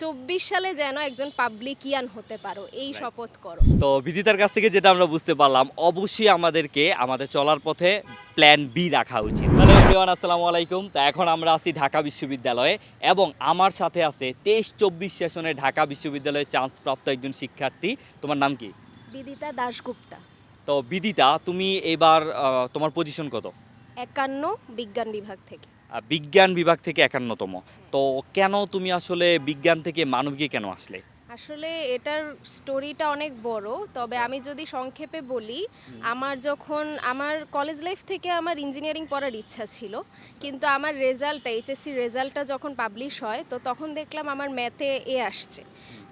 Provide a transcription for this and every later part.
চব্বিশ সালে যেন একজন পাবলিকিয়ান হতে পারো এই শপথ করো। তো বিদিতার কাছ থেকে যেটা আমরা বুঝতে পারলাম অবশ্যই আমাদেরকে আমাদের চলার পথে প্ল্যান বি রাখা উচিত। হ্যালো এভরিওয়ান আসসালামু আলাইকুম। তো এখন আমরা আছি ঢাকা বিশ্ববিদ্যালয়ে এবং আমার সাথে আছে তেইশ চব্বিশ সেশনে ঢাকা বিশ্ববিদ্যালয়ে চান্স প্রাপ্ত একজন শিক্ষার্থী। তোমার নাম কি? বিদিতা দাশগুপ্তা। তো বিদিতা তুমি এবার তোমার পজিশন কত? একান্ন বিজ্ঞান বিভাগ থেকে। বিজ্ঞান বিভাগ থেকে একান্নতম। তো কেন তুমি আসলে বিজ্ঞান থেকে মানবিকে কেন আসলে? আসলে এটার স্টোরিটা অনেক বড় তবে আমি যদি সংক্ষেপে বলি আমার যখন আমার কলেজ লাইফ থেকে আমার ইঞ্জিনিয়ারিং পড়ার ইচ্ছা ছিল কিন্তু আমার রেজাল্টটা এইচএসসি রেজাল্টটা যখন পাবলিশ হয় তো তখন দেখলাম আমার ম্যাথে এ আসছে।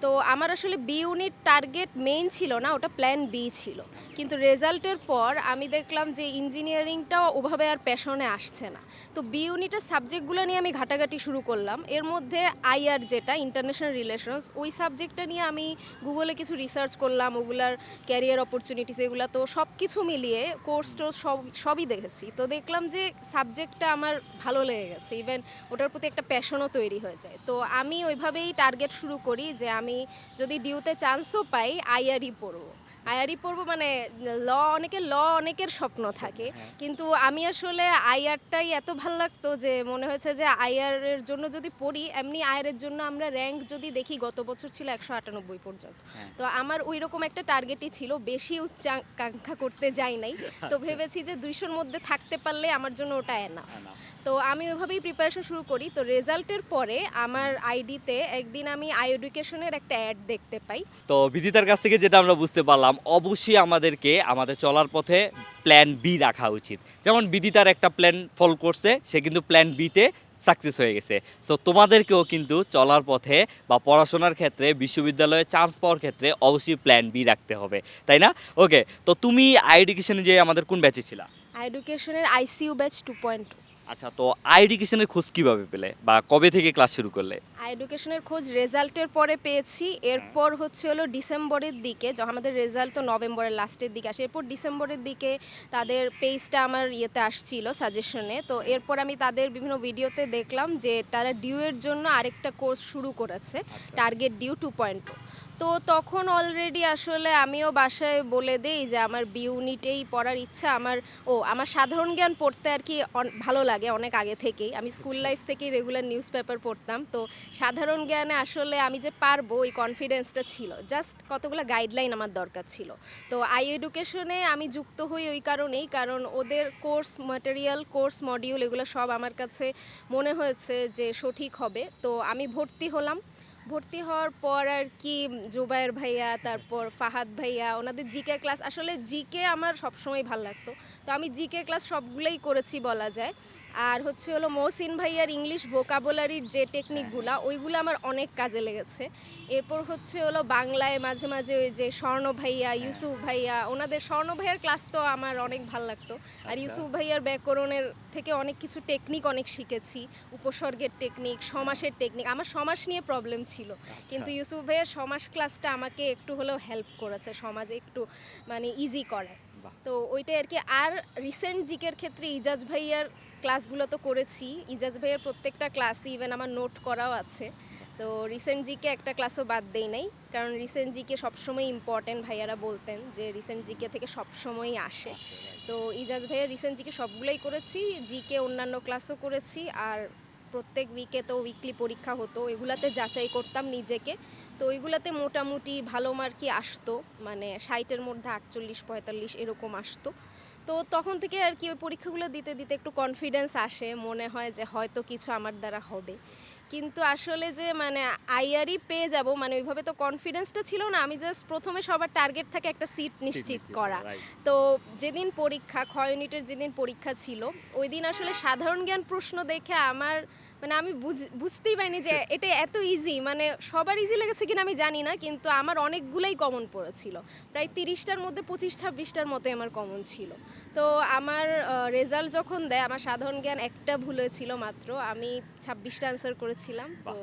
তো আমার আসলে বি ইউনিট টার্গেট মেইন ছিল না, ওটা প্ল্যান বি ছিল। কিন্তু রেজাল্টের পর আমি দেখলাম যে ইঞ্জিনিয়ারিংটাও ওভাবে আর প্যাশনে আসছে না। তো বি ইউনিটের সাবজেক্টগুলো নিয়ে আমি ঘাটাঘাটি শুরু করলাম। এর মধ্যে আইআর যেটা ইন্টারন্যাশনাল রিলেশনস ওই সাবজেক্টটা নিয়ে আমি গুগলে কিছু রিসার্চ করলাম, ওগুলার ক্যারিয়ার অপরচুনিটিস এগুলো, তো সব কিছু মিলিয়ে কোর্স টোর্স সব, সবই দেখেছি। তো দেখলাম যে সাবজেক্টটা আমার ভালো লেগে গেছে। ইভেন ওটার প্রতি একটা প্যাশনও তৈরি হয়ে যায়। তো আমি ওইভাবেই টার্গেট শুরু করি যে আমি যদি ডিউতে চান্সও পাই আইআরই পড়ব। আইআরই পড়ব মানে ল অনেকের ল অনেকের স্বপ্ন থাকে। কিন্তু আমি আসলে আইআরটাই এত ভালো লাগতো যে মনে হয়েছে যে আইআর এর জন্য যদি পড়ি এমনি আইআর এর জন্য আমরা র্যাঙ্ক যদি দেখি গত বছর ছিল একশো আটানব্বই পর্যন্ত। হ্যাঁ। তো আমার ওই রকম একটা টার্গেটই ছিল বেশি উচ্চাকাঙ্ক্ষা করতে যাই নাই। তো ভেবেছি যে দুইশোর মধ্যে থাকতে পারলে আমার জন্য ওটা এনাফ তো আমি ওইভাবেই প্রিপারেশন শুরু করি। তো রেজাল্টের পরে আমার আইডিতে একদিন আমি আই এডুকেশনের একটা অ্যাড দেখতে পাই। তো বিদিতার কাছ থেকে যেটা আমরা বুঝতে পারলাম অবশ্যই আমাদেরকে আমাদের চলার পথে প্ল্যান বি রাখা উচিত। যেমন বিদিতার একটা প্ল্যান ফলো করছে সে কিন্তু প্ল্যান বিতে সাকসেস হয়ে গেছে। সো তোমাদেরকেও কিন্তু চলার পথে বা পড়াশোনার ক্ষেত্রে বিশ্ববিদ্যালয়ে চান্স পাওয়ার ক্ষেত্রে অবশ্যই প্ল্যান বি রাখতে হবে। তাই না? ওকে তো তুমি আই এডুকেশনে যে আমাদের কোন ব্যাচে ছিলা? আই এডুকেশনের আইসিইউ ব্যাচ টু পয়েন্ট আচ্ছা তো আই এডুকেশনের খোঁজ কীভাবে পেলে? বা কবে থেকে ক্লাস শুরু করলে? আই এডুকেশনের খোঁজ রেজাল্টের পরে পেয়েছি। এরপর হচ্ছে হলো ডিসেম্বরের দিকে যখন আমাদের রেজাল্ট তো নভেম্বরের লাস্টের দিকে আসে এরপর ডিসেম্বরের দিকে তাদের পেজটা আমার ইয়েতে আসছিল সাজেশনে তো এরপর আমি তাদের বিভিন্ন ভিডিওতে দেখলাম যে তারা ডিউয়ের জন্য আরেকটা কোর্স শুরু করেছে টার্গেট ডিউ টু পয়েন্ট তো তখন অলরেডি আসলে আমিও বাসায় বলে দেই যে আমার বি ইউনিটেই পড়ার ইচ্ছা আমার ও আমার সাধারণ জ্ঞান পড়তে আর কি ভালো লাগে অনেক আগে থেকেই। আমি স্কুল লাইফ থেকেই রেগুলার নিউজ পেপার পড়তাম। তো সাধারণ জ্ঞানে আসলে আমি যে পারব ওই কনফিডেন্সটা ছিল। জাস্ট কতগুলো গাইডলাইন আমার দরকার ছিল। তো আই এডুকেশনে আমি যুক্ত হই ওই কারণেই কারণ ওদের কোর্স ম্যাটেরিয়াল কোর্স মডিউল এগুলো সব আমার কাছে মনে হয়েছে যে সঠিক হবে। তো আমি ভর্তি হলাম। ভর্তি হওয়ার পর আর কি জুবায়ের ভাইয়া, তারপর ফাহাদ ভাইয়া, ওনাদের জিকে ক্লাস আসলে জিকে আমার সবসময় ভালো লাগতো। তো আমি জিকে ক্লাস সবগুলোই করেছি বলা যায়। আর হচ্ছে হলো মহসিন ভাইয়ার ইংলিশ ভোকাবুলারির যে টেকনিকগুলা ওইগুলো আমার অনেক কাজে লেগেছে। এরপর হচ্ছে হলো বাংলায় মাঝে মাঝে ওই যে স্বর্ণ ভাইয়া ইউসুফ ভাইয়া ওনাদের স্বর্ণ ভাইয়ার ক্লাস তো আমার অনেক ভালো লাগতো। আর আচ্ছা। ইউসুফ ভাইয়ার ব্যাকরণের থেকে অনেক কিছু টেকনিক অনেক শিখেছি। উপসর্গের টেকনিক সমাসের টেকনিক আমার সমাস নিয়ে প্রবলেম ছিল। কিন্তু ইউসুফ ভাইয়ার সমাস ক্লাসটা আমাকে একটু হলেও হেল্প করেছে সমাজে একটু মানে ইজি করে। তো ওইটাই আর কি। আর রিসেন্ট জিকের ক্ষেত্রে ইজাজ ভাইয়ার ক্লাসগুলো তো করেছি। ইজাজ ভাইয়ের প্রত্যেকটা ক্লাসই ইভেন আমার নোট করাও আছে। তো রিসেন্ট জিকে একটা ক্লাসও বাদ দেই নাই। কারণ রিসেন্ট জিকে সবসময় ইম্পর্টেন্ট ভাইয়ারা বলতেন যে রিসেন্ট জিকে থেকে সবসময়ই আসে। তো ইজাজ ভাইয়ের রিসেন্ট জিকে সবগুলোই করেছি। জিকে অন্যান্য ক্লাসও করেছি। আর প্রত্যেক উইকে তো উইকলি পরীক্ষা হতো। এগুলাতে যাচাই করতাম নিজেকে। তো ওইগুলাতে মোটামুটি ভালো মার্কই আসতো। মানে ষাটের মধ্যে আটচল্লিশ, পঁয়তাল্লিশ এরকম আসতো। তো তখন থেকে আর কি ওই পরীক্ষাগুলো দিতে দিতে একটু কনফিডেন্স আসে মনে হয় যে হয়তো কিছু আমার দ্বারা হবে। কিন্তু আসলে যে মানে আইআরই পেয়ে যাব মানে ওইভাবে তো কনফিডেন্সটা ছিল না আমি জাস্ট প্রথমে সবার টার্গেট থাকে একটা সিট নিশ্চিত করা। তো যেদিন পরীক্ষা ক্ষয় ইউনিটের যেদিন পরীক্ষা ছিল ওই দিন আসলে সাধারণ জ্ঞান প্রশ্ন দেখে আমার মানে আমি বুঝ- বুঝতেই পারিনি যে এটা এত ইজি মানে সবার ইজি লেগেছে কিনা আমি জানি না কিন্তু আমার অনেকগুলোই কমন পড়েছিল। প্রায় তিরিশটার মধ্যে পঁচিশ ছাব্বিশটার মতোই আমার কমন ছিল। তো আমার রেজাল্ট যখন দেয় আমার সাধারণ জ্ঞান একটা ভুল হয়েছিল মাত্র আমি ছাব্বিশটা আনসার করেছিলাম। তো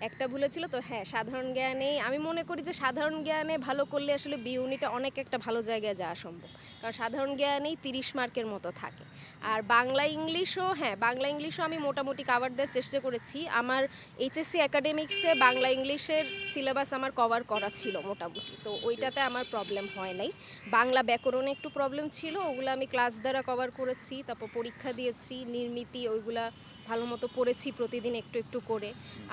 একটা ভুলে ছিল তো হ্যাঁ সাধারণ জ্ঞানেই, আমি মনে করি যে সাধারণ জ্ঞানে ভালো করলে আসলে বি ইউনিটে অনেক একটা ভালো জায়গায় যাওয়া সম্ভব। কারণ সাধারণ জ্ঞানেই তিরিশ মার্কের মতো থাকে। আর বাংলা ইংলিশও হ্যাঁ বাংলা ইংলিশও আমি মোটামুটি কাভার দেওয়ার চেষ্টা করেছি। আমার এইচএসসি একাডেমিক্সে বাংলা ইংলিশের সিলেবাস আমার কভার করা ছিল মোটামুটি। তো ওইটাতে আমার প্রবলেম হয় নাই। বাংলা ব্যাকরণে একটু প্রবলেম ছিল, ওগুলো আমি ক্লাস দ্বারা কভার করেছি, তারপর পরীক্ষা দিয়েছি, নির্মিতি, ওইগুলা ভালো মতো পড়েছি প্রতিদিন একটু একটু করে।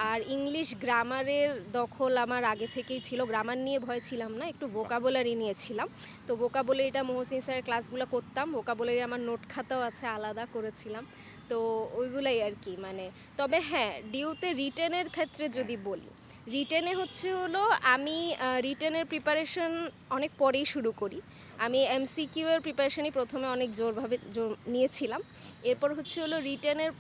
আর ইংলিশ গ্রামারের দখল আমার আগে থেকেই ছিল। গ্রামার নিয়ে ভয় ছিলাম না, একটু ভোকাবুলারি নিয়েছিলাম। তো ভোকাবুলারিটা মহসিন স্যারের ক্লাসগুলো করতাম। ভোকাবুলারি আমার নোট খাতাও আছে, আলাদা করেছিলাম। তো ওইগুলাই আর কি মানে তবে হ্যাঁ ডিউতে রিটেনের ক্ষেত্রে যদি বলি রিটেনে হচ্ছে হলো আমি রিটেনের প্রিপারেশন অনেক পরেই শুরু করি। আমি এমসিকিউ এর প্রিপারেশনই প্রথমে অনেক জোরভাবে জোর নিয়েছিলাম। এরপর হচ্ছে হলো রিটেনের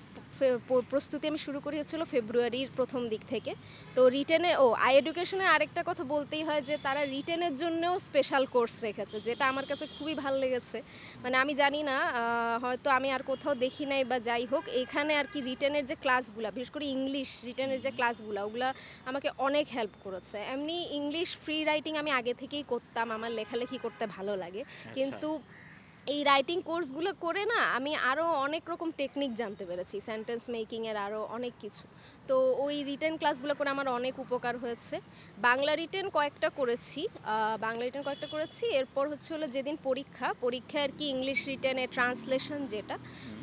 প্রস্তুতি আমি শুরু করি হচ্ছিল ফেব্রুয়ারির প্রথম দিক থেকে। তো রিটেনে ও আই এডুকেশনের আরেকটা কথা বলতেই হয় যে তারা রিটেনের জন্যও স্পেশাল কোর্স রেখেছে যেটা আমার কাছে খুবই ভালো লেগেছে। মানে আমি জানি না হয়তো আমি আর কোথাও দেখি নাই বা যাই হোক এখানে আর কি রিটেনের যে ক্লাসগুলো বিশেষ করে ইংলিশ রিটেনের যে ক্লাসগুলো ওগুলো আমাকে অনেক হেল্প করেছে। এমনি ইংলিশ ফ্রি রাইটিং আমি আগে থেকেই করতাম আমার লেখালেখি করতে ভালো লাগে। কিন্তু এই রাইটিং কোর্সগুলো করে না আমি আরও অনেক রকম টেকনিক জানতে পেরেছি সেন্টেন্স মেকিংয়ের আরও অনেক কিছু। তো ওই রিটেন ক্লাসগুলো করে আমার অনেক উপকার হয়েছে। বাংলা রিটেন কয়েকটা করেছি বাংলা রিটেন কয়েকটা করেছি। এরপর হচ্ছে হলো যেদিন পরীক্ষা পরীক্ষা আর কি ইংলিশ রিটেনের ট্রান্সলেশন যেটা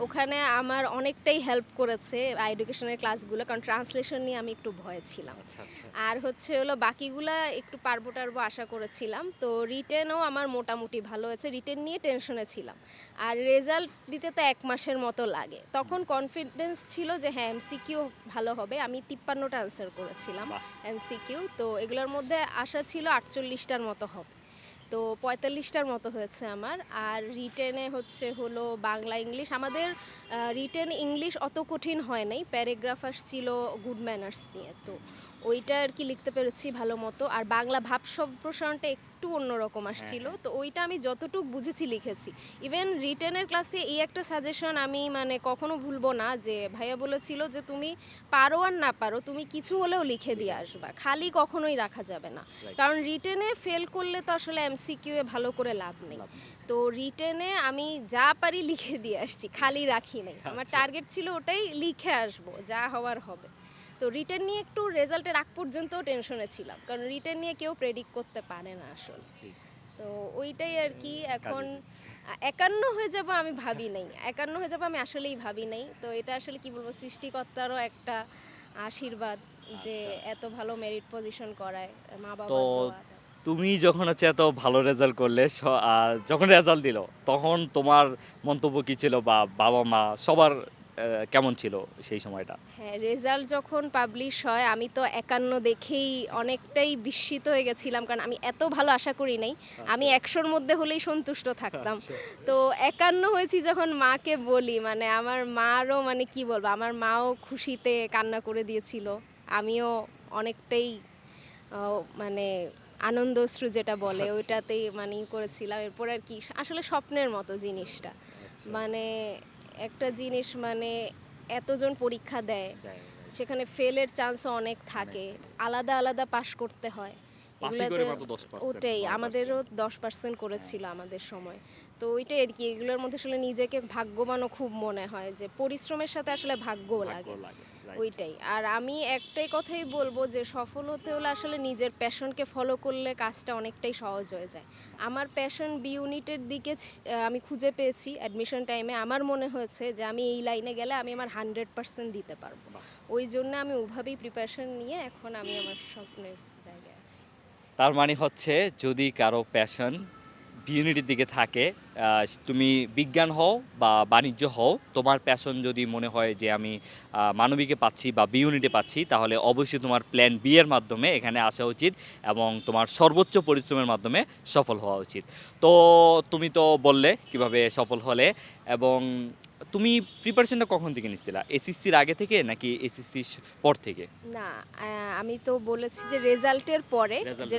ওখানে আমার অনেকটাই হেল্প করেছে এডুকেশনের ক্লাসগুলো কারণ ট্রান্সলেশন নিয়ে আমি একটু ভয়ে ছিলাম। আচ্ছা আচ্ছা। আর হচ্ছে হলো বাকিগুলা একটু পারব টারবো আশা করেছিলাম। তো রিটেনও আমার মোটামুটি ভালো হয়েছে রিটেন নিয়ে টেনশনে ছিলাম। আর রেজাল্ট দিতে তো এক মাসের মতো লাগে। তখন কনফিডেন্স ছিল যে হ্যাঁ এমসিকিউ ভালো হবে। আমি তিপ্পান্নটা আনসার করেছিলাম। এমসিকিউ তো এগুলোর মধ্যে আশা ছিল আটচল্লিশটার মতো হবে তো পঁয়তাল্লিশটার মতো হয়েছে আমার আর রিটেনে হচ্ছে হলো বাংলা ইংলিশ আমাদের রিটেন ইংলিশ অত কঠিন হয় নাই প্যারাগ্রাফ আসছিল গুড ম্যানার্স নিয়ে তো ওইটা আর কি লিখতে পেরেছি ভালো মতো। আর বাংলা ভাব সম্প্রসারণটা একটু অন্যরকম আসছিল। তো ওইটা আমি যতটুকু বুঝেছি লিখেছি। ইভেন রিটেনের ক্লাসে এই একটা সাজেশন আমি মানে কখনো ভুলবো না যে ভাইয়া বলেছিল যে তুমি পারো আর না পারো তুমি কিছু হলেও লিখে দিয়ে আসবা। খালি কখনোই রাখা যাবে না। কারণ রিটেনে ফেল করলে তো আসলে এমসিকিউ এ ভালো করে লাভ নেই। তো রিটেনে আমি যা পারি লিখে দিয়ে আসছি খালি রাখি নাই। আমার আচ্ছা। টার্গেট ছিল ওটাই লিখে আসব যা হওয়ার হবে। তো রিটেন নিয়ে একটু রেজাল্টের আগ পর্যন্ত টেনশনে ছিলাম। কারণ রিটেন নিয়ে কেউ প্রেডিক্ট করতে পারে না আসলে। তো ওইটাই আর কি এখন একান্ন হয়ে যাব আমি ভাবি নাই। একান্ন হয়ে যাব আমি আসলেই ভাবি নাই। তো এটা আসলে কি বলব সৃষ্টিকর্তারও একটা আশীর্বাদ যে আচ্ছা। এত ভালো মেরিট পজিশন করায় মা বাবা তো তুমি যখন হচ্ছে এত ভালো রেজাল্ট করলে যখন রেজাল্ট দিল তখন তোমার মন্তব্য কি ছিল বা বাবা মা সবার কেমন ছিল সেই সময়টা? হ্যাঁ রেজাল্ট যখন পাবলিশ হয় আমি তো একান্ন দেখেই অনেকটাই বিস্মিত হয়ে গেছিলাম কারণ আমি এত ভালো আশা করি নাই। আমি একশোর মধ্যে হলেই সন্তুষ্ট থাকতাম। তো একান্ন হয়েছি যখন মাকে বলি মানে আমার মারও মানে কি বলব আমার মাও খুশিতে কান্না করে দিয়েছিল। আমিও অনেকটাই মানে আনন্দশ্রু যেটা বলে ওইটাতেই মানে ই করেছিলাম। এরপর আর কি আসলে স্বপ্নের মতো জিনিসটা। মানে একটা জিনিস মানে এতজন পরীক্ষা দেয় সেখানে ফেলের চান্সও অনেক থাকে। আলাদা আলাদা পাশ করতে হয়। 10% ওটাই আমাদেরও দশ পার্সেন্ট করেছিল আমাদের সময়। তো ওইটাই আর কি এগুলোর মধ্যে আসলে নিজেকে ভাগ্যবানও খুব মনে হয় যে পরিশ্রমের সাথে আসলে ভাগ্যও লাগে। ওইটাই। আর আমি একটাই কথাই বলব যে সফল হতে হলে আসলে নিজের প্যাশনকে ফলো করলে কাজটা অনেকটাই সহজ হয়ে যায়। আমার প্যাশন বি ইউনিটের দিকে আমি খুঁজে পেয়েছি অ্যাডমিশন টাইমে আমার মনে হয়েছে যে আমি এই লাইনে গেলে আমি আমার হান্ড্রেড পার্সেন্ট দিতে পারব। ওই জন্য আমি ওভাবেই প্রিপারেশন নিয়ে এখন আমি আমার স্বপ্নের জায়গায় আছি। তার মানে হচ্ছে যদি কারও প্যাশন বিউনিটির দিকে থাকে তুমি বিজ্ঞান হও বা বাণিজ্য হও, তোমার প্যাশন যদি মনে হয় যে আমি মানবিকে পাচ্ছি বা বি ইউনিটে পাচ্ছি, তাহলে অবশ্যই তোমার প্ল্যান বি এর মাধ্যমে এখানে আসা উচিত এবং তোমার সর্বোচ্চ পরিশ্রমের মাধ্যমে সফল হওয়া উচিত। তো তুমি তো বললে কীভাবে সফল হলে এবং তুমি প্রিপারেশনটা কখন থেকে নিচ্ছিলা? এসএসসির আগে থেকে নাকি এসএসসির পর থেকে? না আমি তো বলেছি যে রেজাল্টের পরে যে।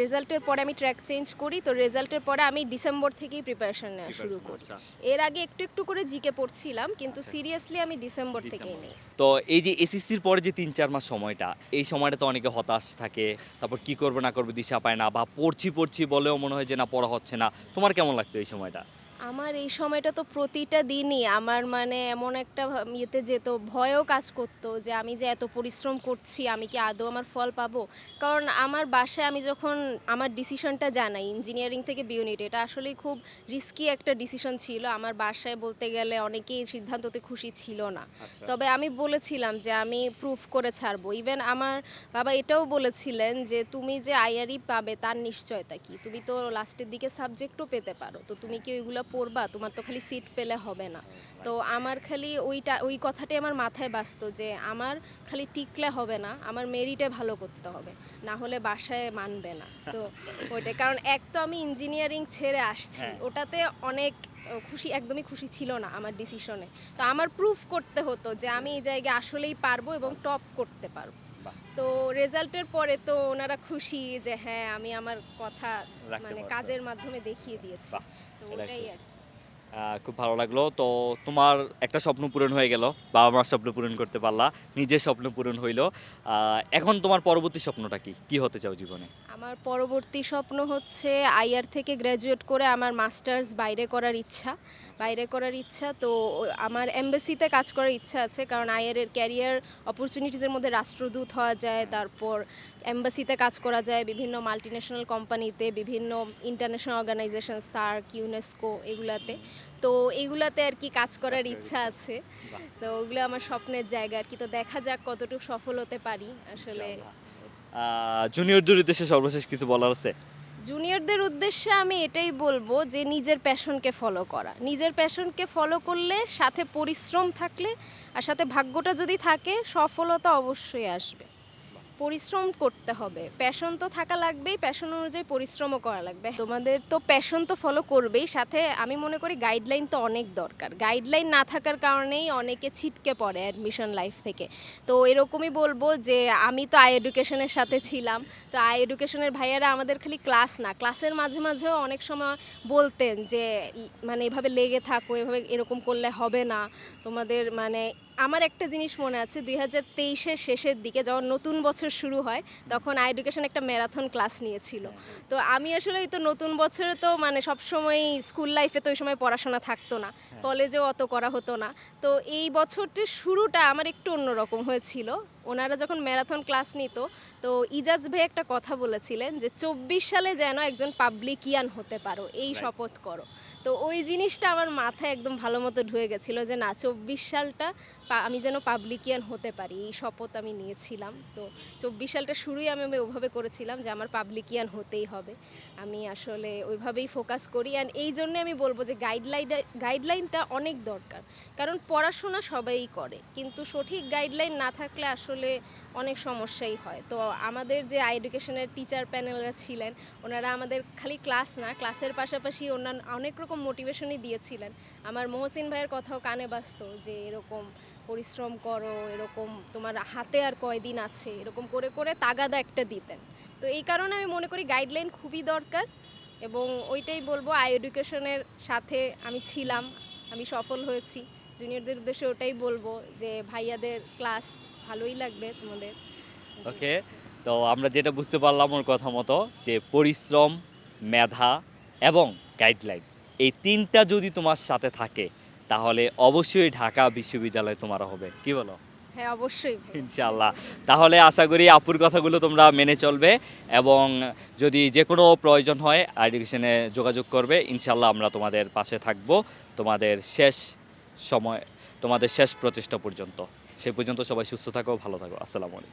রেজাল্টের পরে আমি ট্র্যাক চেঞ্জ করি তো রেজাল্টের পরে আমি ডিসেম্বর থেকেই প্রিপারেশন নেওয়া শুরু করি। আচ্ছা। এর আগে একটু একটু করে জিকে পড়ছিলাম কিন্তু সিরিয়াসলি আমি ডিসেম্বর থেকেই। নিই। তো এই যে এসএসসির পরে যে তিন চার মাস সময়টা এই সময়টা তো অনেকে হতাশ থাকে তারপর কি করবে না করবে দিশা পায় না বা পড়ছি পড়ছি বলেও মনে হয় যে না পড়া হচ্ছে না। তোমার কেমন লাগতো এই সময়টা? আমার এই সময়টা তো প্রতিটা দিনই আমার মানে এমন একটা ইয়েতে যেত ভয়ও কাজ করতো যে আমি যে এত পরিশ্রম করছি আমি কি আদৌ আমার ফল পাবো? কারণ আমার বাসায় আমি যখন আমার ডিসিশনটা জানাই ইঞ্জিনিয়ারিং থেকে বিউনিট এটা আসলেই খুব রিস্কি একটা ডিসিশন ছিল। আমার বাসায় বলতে গেলে অনেকেই সিদ্ধান্ততে খুশি ছিল না। তবে আমি বলেছিলাম যে আমি প্রুফ করে ছাড়বো। ইভেন আমার বাবা এটাও বলেছিলেন যে তুমি যে আইআরই পাবে তার নিশ্চয়তা কি? তুমি তো লাস্টের দিকে সাবজেক্টও পেতে পারো। তো তুমি কি ওইগুলো পড়বা তোমার তো খালি সিট পেলে হবে না তো আমার খালি ওইটা ওই কথাটাই আমার মাথায় বাসতো যে আমার খালি টিকলে হবে না আমার মেরিটে ভালো করতে হবে না হলে বাসায় মানবে না তো ওইটাই কারণ এক তো আমি ইঞ্জিনিয়ারিং ছেড়ে আসছি হ্যাঁ। ওটাতে অনেক খুশি একদমই খুশি ছিল না আমার ডিসিশনে তো আমার প্রুফ করতে হতো যে আমি এই জায়গায় আসলেই পারব এবং টপ করতে পারব। তো রেজাল্টের পরে তো ওনারা খুশি যে হ্যাঁ আমি আমার কথা মানে কাজের মাধ্যমে দেখিয়ে দিয়েছি। তো ওটাই আর খুব ভালো লাগল। তো তোমার একটা স্বপ্ন পূরণ হয়ে গেল বাবা মার স্বপ্ন পূরণ করতে পারলা, নিজের স্বপ্ন পূরণ হইল। এখন তোমার পরবর্তী স্বপ্নটা কি? কি হতে চাও জীবনে? আমার পরবর্তী স্বপ্ন হচ্ছে আইআর থেকে গ্র্যাজুয়েট করে আমার মাস্টার্স বাইরে করার ইচ্ছা। বাইরে করার ইচ্ছা, তো আমার এমবাসিতে কাজ করার ইচ্ছা আছে, কারণ আইআরের ক্যারিয়ার অপরচুনিটিসের মধ্যে রাষ্ট্রদূত হওয়া যায়, তারপর এমবাসিতে কাজ করা যায় বিভিন্ন মাল্টিন্যাশনাল কোম্পানিতে বিভিন্ন ইন্টারন্যাশনাল অর্গানাইজেশন সার্ক ইউনেস্কো এগুলাতে। তো এগুলাতে আর কি কাজ করার ইচ্ছা আছে। তো ওগুলো আমার স্বপ্নের জায়গা আর কি। তো দেখা যাক কতটুকু সফল হতে পারি আসলে। জুনিয়রদের উদ্দেশ্যে সর্বশেষ কিছু বলার আছে? জুনিয়রদের উদ্দেশ্যে আমি এটাই বলব যে নিজের প্যাশনকে ফলো করা। নিজের প্যাশনকে ফলো করলে সাথে পরিশ্রম থাকলে আর সাথে ভাগ্যটা যদি থাকে সফলতা অবশ্যই আসবে। পরিশ্রম করতে হবে। প্যাশন তো থাকা লাগবেই প্যাশন অনুযায়ী পরিশ্রমও করা লাগবে। তোমাদের তো প্যাশন তো ফলো করবেই, সাথে আমি মনে করি গাইডলাইন তো অনেক দরকার। গাইডলাইন না থাকার কারণেই অনেকে ছিটকে পড়ে অ্যাডমিশন লাইফ থেকে। তো এরকমই বলব যে, আমি তো আই এডুকেশনের সাথে ছিলাম। তো আই এডুকেশনের ভাইয়ারা আমাদের খালি ক্লাস না। ক্লাসের মাঝে মাঝেও অনেক সময় বলতেন যে মানে এভাবে লেগে থাকো, এভাবে এরকম করলে হবে না। তোমাদের মানে আমার একটা জিনিস মনে আছে দুই হাজার তেইশের শেষের দিকে যখন নতুন বছর শুরু হয় তখন আই এডুকেশন একটা ম্যারাথন ক্লাস নিয়েছিল। তো আমি আসলে ওই তো নতুন বছরে তো মানে সবসময় স্কুল লাইফে তো ওই সময় পড়াশোনা থাকতো না কলেজেও অত করা হতো না। তো এই বছরটির শুরুটা আমার একটু অন্যরকম হয়েছিল। ওনারা যখন ম্যারাথন ক্লাস নিত তো ইজাজ ভাই একটা কথা বলেছিলেন যে চব্বিশ সালে যেন একজন পাবলিকিয়ান হতে পারো এই শপথ করো। তো ওই জিনিসটা আমার মাথায় একদম ভালো মতো ঢুয়ে গেছিল যে না চব্বিশ সালটা আমি যেন পাবলিকিয়ান হতে পারি এই শপথ আমি নিয়েছিলাম। তো চব্বিশ সালটা শুরুই আমি আমি ওইভাবে করেছিলাম যে আমার পাবলিকিয়ান হতেই হবে। আমি আসলে ওইভাবেই ফোকাস করি অ্যান্ড এই জন্যে আমি বলব যে গাইডলাইন গাইডলাইনটা অনেক দরকার। কারণ পড়াশোনা সবাই করে কিন্তু সঠিক গাইডলাইন না থাকলে আসলে অনেক সমস্যাই হয়। তো আমাদের যে আই এডুকেশনের টিচার প্যানেলরা ছিলেন, ওনারা আমাদের খালি ক্লাস না ক্লাসের পাশাপাশি অন্যান্য অনেক রকম মোটিভেশনই দিয়েছিলেন। আমার মহসিন ভাইয়ের কথাও কানে বাজতো যে, এরকম পরিশ্রম করো, এরকম তোমার হাতে আর কয়দিন আছে, এরকম করে করে তাগাদা একটা দিতেন। তো এই কারণে আমি মনে করি গাইডলাইন খুবই দরকার এবং ওইটাই বলব, আই এডুকেশনের সাথে আমি ছিলাম, আমি সফল হয়েছি। জুনিয়রদের উদ্দেশ্যে ওটাই বলব যে, ভাইয়াদের ক্লাস ভালোই লাগবে তোমাদের। ওকে তো আমরা যেটা বুঝতে পারলাম ওর কথা মতো যে পরিশ্রম মেধা এবং গাইডলাইন এই তিনটা যদি তোমার সাথে থাকে তাহলে অবশ্যই ঢাকা বিশ্ববিদ্যালয় তোমার হবে। কি বলো? হ্যাঁ অবশ্যই। ইনশাল্লাহ তাহলে আশা করি আপুর কথাগুলো তোমরা মেনে চলবে এবং যদি যে কোনো প্রয়োজন হয় এডুকেশনে যোগাযোগ করবে ইনশাল্লাহ আমরা তোমাদের পাশে থাকব তোমাদের শেষ সময় তোমাদের শেষ প্রচেষ্টা পর্যন্ত। সেই পর্যন্ত সবাই সুস্থ থাকো ভালো থাকো। আসসালামু আলাইকুম।